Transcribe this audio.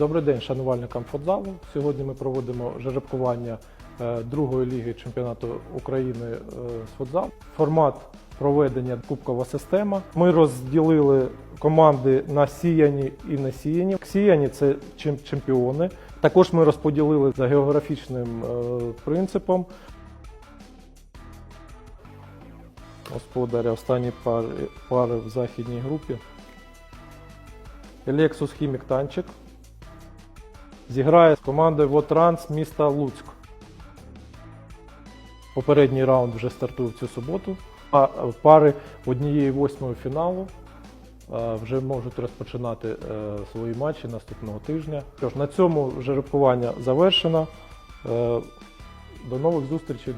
Добрий день шанувальникам футзалу. Сьогодні ми проводимо жеребкування е, другої ліги чемпіонату України е, з футзалу. Формат проведення кубкова система. Ми розділили команди на сіяні і не сіяні. Сіяні це чемпіони. Також ми розподілили за географічним е, принципом. Господаря останні пари, пари в західній групі. Lexus Хімік Танчик зіграє з командою Вотранс міста Луцьк. Попередній раунд вже стартує цю суботу, а пари однієї восьмої фіналу вже можуть розпочинати е, свої матчі наступного тижня. Тож на цьому жеребкування завершено. Е, До нових зустрічей.